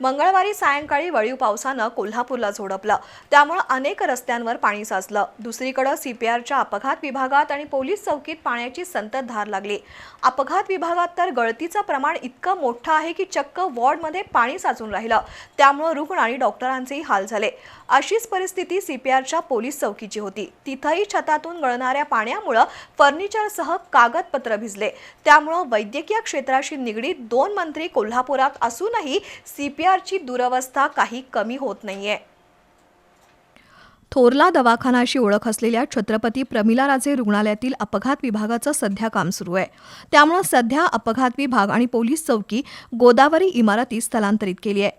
मंगळवारी सायंकाळी वळीव पावसानं कोल्हापूरला झोडपलं. त्यामुळं अनेक रस्त्यांवर पाणी साचलं. दुसरीकडं सीपीआरच्या अपघात विभागात आणि पोलीस चौकीत पाण्याची संततधार लागली. अपघात विभागात तर गळतीचं प्रमाण इतकं मोठं आहे की चक्क वॉर्डमध्ये पाणी साचून राहिलं. त्यामुळं रुग्ण आणि डॉक्टरांचेही हाल झाले. अशीच परिस्थिती सीपीआरच्या पोलीस चौकीची होती. तिथंही छतातून गळणाऱ्या पाण्यामुळं फर्निचरसह कागदपत्र भिजले. त्यामुळं वैद्यकीय क्षेत्राशी निगडीत दोन मंत्री कोल्हापुरात असूनही सीपीआरची दुरवस्था काही कमी होत नाहीये. थोरला दवाखाना अशी ओळख असलेल्या छत्रपती प्रमिलाराजे रुग्णालयातील अपघात विभागाचं सध्या काम सुरू आहे. त्यामुळे सध्या अपघात विभाग आणि पोलीस चौकी गोदावरी इमारतीत स्थलांतरित केली आहे.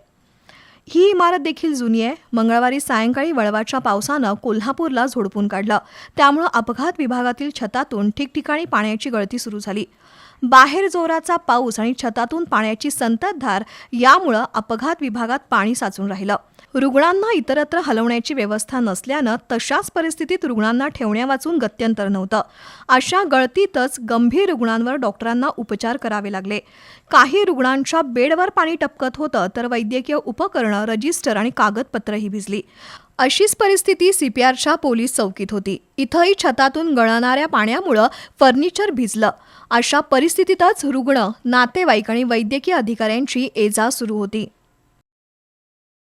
ही इमारत देखील जुनी आहे. मंगळवारी सायंकाळी वळवाच्या पावसानं कोल्हापूरला झोडपून काढलं. त्यामुळं अपघात विभागातील छतातून ठिकठिकाणी पाण्याची गळती सुरू झाली. बाहेर जोराचा पाऊस आणि छतातून पाण्याची संततधार यामुळं अपघात विभागात पाणी साचून राहिलं. रुग्णांना इतरत्र हलवण्याची व्यवस्था नसल्यानं तशाच परिस्थितीत रुग्णांना ठेवण्यावाचून गत्यंतर नव्हतं. अशा गळतीतच गंभीर रुग्णांवर डॉक्टरांना उपचार करावे लागले. काही रुग्णांच्या बेडवर पाणी टपकत होतं तर वैद्यकीय उपकरणं रजिस्टर आणि कागदपत्रही भिजली. अशीच परिस्थिती सीपीआरच्या पोलीस चौकीत होती. इथंही छतातून गळणाऱ्या पाण्यामुळं फर्निचर भिजलं. अशा परिस्थितीतच रुग्ण नातेवाईक आणि वैद्यकीय अधिकाऱ्यांची एजा सुरू होती.